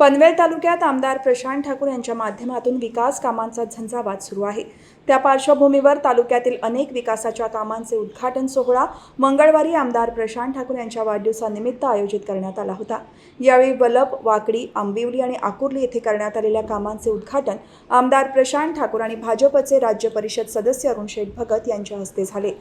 पनवेल तालुक्यात आमदार प्रशांत ठाकूर यांच्या माध्यमातून विकास कामांचा झंझावात सुरू आहे. त्या पार्श्वभूमीवर तालुक्यातील अनेक विकासाच्या कामांचे उद्घाटन सोहळा मंगळवारी आमदार प्रशांत ठाकूर यांच्या वाढदिवसानिमित्त आयोजित करण्यात आला होता. यावेळी वलप वाकडी आंबिवली आणि आकुर्ली येथे करण्यात आलेल्या कामांचे उद्घाटन आमदार प्रशांत ठाकूर आणि भाजपचे राज्य परिषद सदस्य अरुण शेठ भगत यांच्या हस्ते झाले.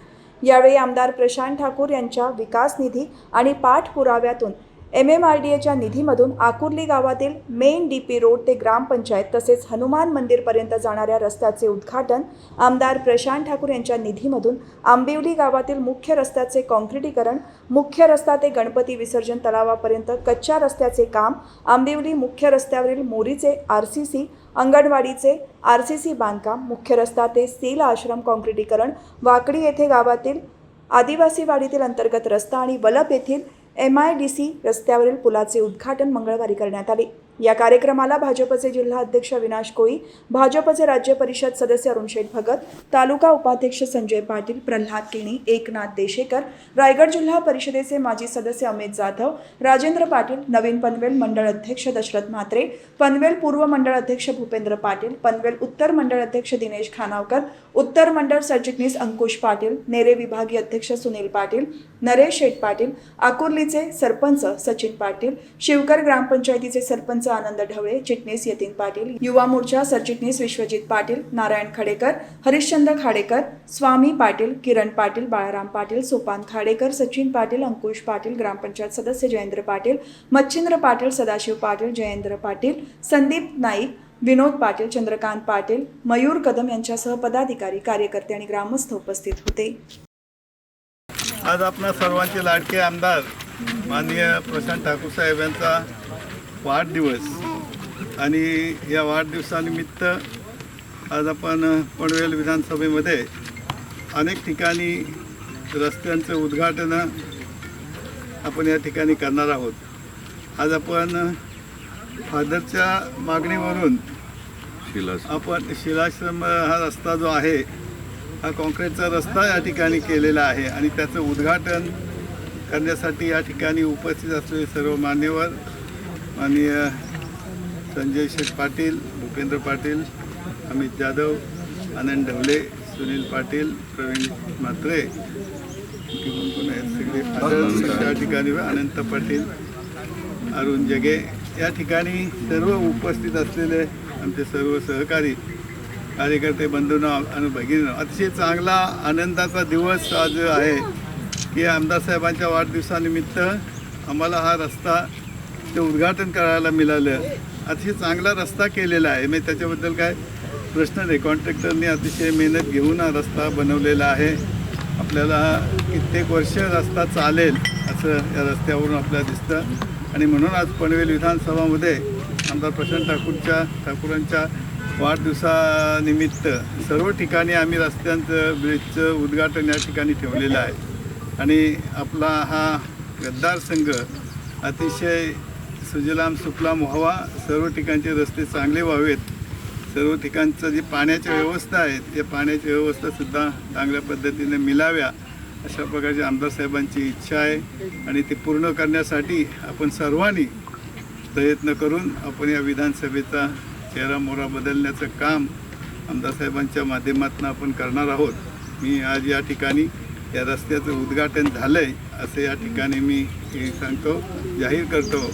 यावेळी आमदार प्रशांत ठाकूर यांच्या विकास निधी आणि पाठपुराव्यातून एम एम आर डी एच्या निधीमधून आकुर्ली गावातील मेन डी पी रोड ते ग्रामपंचायत तसेच हनुमान मंदिरपर्यंत जाणाऱ्या रस्त्याचे उद्घाटन आमदार प्रशांत ठाकूर यांच्या निधीमधून आंबिवली गावातील मुख्य रस्त्याचे कॉन्क्रिटीकरण मुख्य रस्ता ते गणपती विसर्जन तलावापर्यंत कच्च्या रस्त्याचे काम आंबिवली मुख्य रस्त्यावरील मोरीचे आर सी सी अंगणवाडीचे आर सी सी बांधकाम मुख्य रस्ता ते सील आश्रम कॉन्क्रिटीकरण वाकडी येथे गावातील आदिवासी वाडीतील अंतर्गत रस्ता आणि वलप येथील एम आय डी सी रस्त्यावरील पुलाचे उद्घाटन मंगळवारी करण्यात आले. या कार्यक्रमाला भाजपचे जिल्हा अध्यक्ष विनाश कोळी भाजपचे राज्य परिषद सदस्य अरुण शेठ भगत तालुका उपाध्यक्ष संजय पाटील प्रल्हाद केणी एकनाथ देशेकर रायगड जिल्हा परिषदेचे माजी सदस्य अमित जाधव राजेंद्र पाटील नवीन पनवेल मंडळ अध्यक्ष दशरथ म्हात्रे पनवेल पूर्व मंडळ अध्यक्ष भूपेंद्र पाटील पनवेल उत्तर मंडळ अध्यक्ष दिनेश खानावकर उत्तर मंडळ सरचिटणीस अंकुश पाटील नेरे विभागीय अध्यक्ष सुनील पाटील नरेश शेठ पाटील आकुर्लीचे सरपंच सचिन पाटील शिवकर ग्रामपंचायतीचे सरपंच आनंद ढवळे चिटणीस यतीन पाटील युवा मोर्चा सरचिटणीस विश्वजित पाटील नारायण खडेकर हरिश्चंद्र खाडेकर स्वामी पाटील किरण पाटील बाळाराम पाटील सोपान खाडेकर सचिन पाटील अंकुश पाटील ग्रामपंचायत सदस्य जयेंद्र पाटील मच्छिंद्र पाटील सदाशिव पाटील जयेंद्र पाटील संदीप नाईक विनोद पाटील चंद्रकांत पाटील मयूर कदम यांच्यासह पदाधिकारी कार्यकर्ते आणि ग्रामस्थ उपस्थित होते. आज आपणा सर्वांचे लाडके आमदार माननीय प्रशांत ठाकूर साहेब यांचा वाढदिवस. आणि या वाढदिवसानिमित्त आज आपण पनवेल विधानसभेमध्ये अनेक ठिकाणी रस्त्यांचं उद्घाटन आपण या ठिकाणी करणार आहोत. आज आपण फादरच्या मागणीवरून आपण शिलाश्रम हा रस्ता जो आहे हा कॉन्क्रीटचा रस्ता या ठिकाणी केलेला आहे. आणि त्याचं उद्घाटन करण्यासाठी या ठिकाणी उपस्थित असलेले सर्व मान्यवर माननीय संजय शेठ पाटील भूपेंद्र पाटील अमित जाधव आनंद ढवले सुनील पाटील प्रवीण म्हात्रे कोण कोण आहेत सगळे. त्या ठिकाणी अनंत पाटील अरुण जगे या ठिकाणी सर्व उपस्थित असलेले आमचे सर्व सहकारी कार्यकर्ते बंधूंना आणि भगिनींनो अतिशय चांगला आनंदाचा दिवस आज आहे. की आमदार साहेबांच्या वाढदिवसानिमित्त आम्हाला हा रस्ता ते उद्घाटन करायला मिळालं. अतिशय चांगला रस्ता केलेला आहे. मी त्याच्याबद्दल काय प्रश्न नाही. कॉन्ट्रॅक्टरने अतिशय मेहनत घेऊन हा रस्ता बनवलेला आहे. आपल्याला कित्येक वर्ष रस्ता चालेल असं या रस्त्यावरून आपल्याला दिसतं. आणि म्हणून आज पनवेल विधानसभामध्ये आमदार प्रशांत ठाकूरच्या ठाकूरांच्या वाढदिवसानिमित्त सर्व ठिकाणी आम्ही रस्त्यांचं ब्रिजचं उद्घाटन या ठिकाणी ठेवलेलं आहे. आणि आपला हा गद्दार संघ अतिशय सुजलाम सुफलाम व्हावा. सर्व ठिकाणचे रस्ते चांगले व्हावेत. सर्व ठिकाणचं जी पाण्याच्या व्यवस्था आहे त्या पाण्याच्या व्यवस्थासुद्धा चांगल्या पद्धतीने मिळाव्या अशा प्रकारची आमदार साहेबांची इच्छा आहे. आणि ती पूर्ण करण्यासाठी आपण सर्वांनी प्रयत्न करून आपण या विधानसभेचा चेहरा मोहरा बदलण्याचं काम आमदार साहेबांच्या माध्यमातून आपण करणार आहोत. मी आज या ठिकाणी या रस्त्याचं उद्घाटन झालं आहे असं या ठिकाणी मी सांगतो जाहीर करतो.